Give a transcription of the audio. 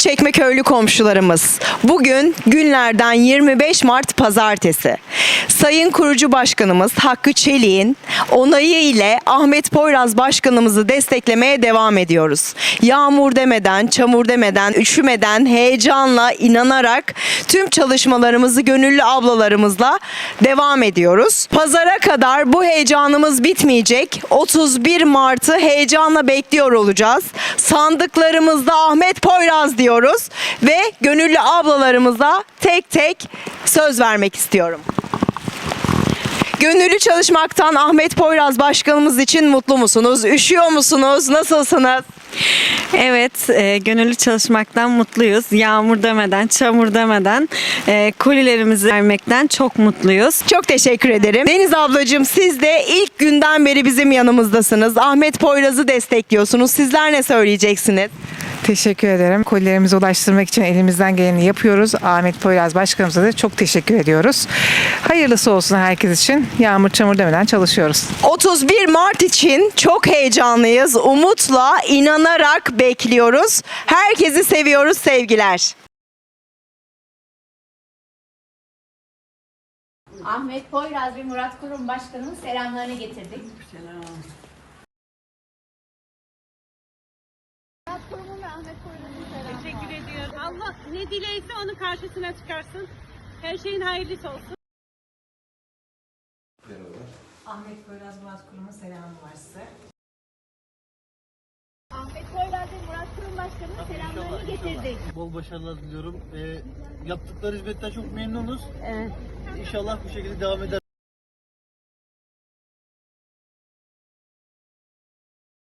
Çekmeköylü komşularımız. Bugün günlerden 25 Mart Pazartesi. Sayın Kurucu Başkanımız Hakkı Çelik'in onayı ile Ahmet Poyraz Başkanımızı desteklemeye devam ediyoruz. Yağmur demeden, çamur demeden, üşümeden, heyecanla, inanarak tüm çalışmalarımızı gönüllü ablalarımızla devam ediyoruz. Pazara kadar bu heyecanımız bitmeyecek. 31 Mart'ı heyecanla bekliyor olacağız. Sandıklarımızda Ahmet Poyraz diyoruz ve gönüllü ablalarımıza tek tek söz vermek istiyorum. Gönüllü çalışmaktan Ahmet Poyraz başkanımız için mutlu musunuz? Üşüyor musunuz? Nasılsınız? Evet, e, gönüllü çalışmaktan mutluyuz. Yağmur demeden, çamur demeden e, kolilerimizi vermekten çok mutluyuz. Çok teşekkür ederim. Deniz ablacığım siz de ilk günden beri bizim yanımızdasınız. Ahmet Poyraz'ı destekliyorsunuz. Sizler ne söyleyeceksiniz? Teşekkür ederim. Kolilerimizi ulaştırmak için elimizden geleni yapıyoruz. Ahmet Poyraz Başkanımıza da çok teşekkür ediyoruz. Hayırlısı olsun herkes için. Yağmur çamur demeden çalışıyoruz. 31 Mart için çok heyecanlıyız. Umutla, inanarak bekliyoruz. Herkesi seviyoruz sevgiler. Ahmet Poyraz ve Murat Kurum Başkanı'nın selamlarını getirdik. Teşekkür ediyorum. Allah ne dileyse onun karşısına çıkarsın. Her şeyin hayırlısı olsun. Ahmet Poyraz Murat Kurum'un selamı var size. Ahmet Poyraz ve Murat Kurum Başkanı'nın selamlarını getirdik. Bol başarılar diliyorum. Ee, yaptıkları hizmetten çok memnunuz. İnşallah bu şekilde devam eder.